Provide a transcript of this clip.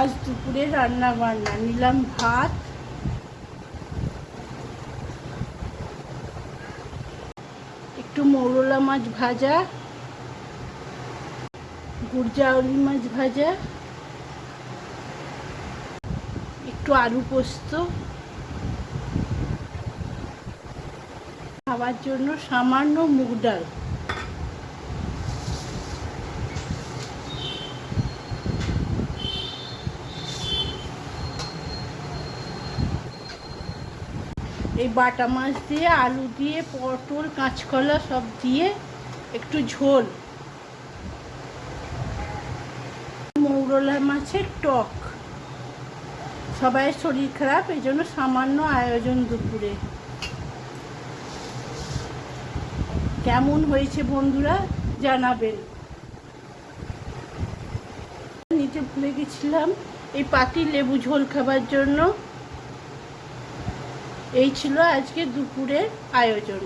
আজ দুপুরে রান্না বান্না নিলাম ভাত। একটু মৌরলা মাছ ভাজা গুরজাউলি মাছ ভাজা, একটু আলু পোস্ত। খাওয়ার জন্য সামান্য মুগ ডাল। এই বাটা মাছ দিয়ে, আলু দিয়ে, পটল, কাঁচকলা সব দিয়ে একটু ঝোল। মৌরলা মাছের টক। সবাইয়ের শরীর খারাপ, এই জন্য সামান্য আয়োজন দুপুরে। কেমন হয়েছে বন্ধুরা, জানাবেন। নিতে ভুলে গেছিলাম, এই পাতি লেবু ঝোল খাবার জন্য। এই ছিল আজকে দুপুরের আয়োজন।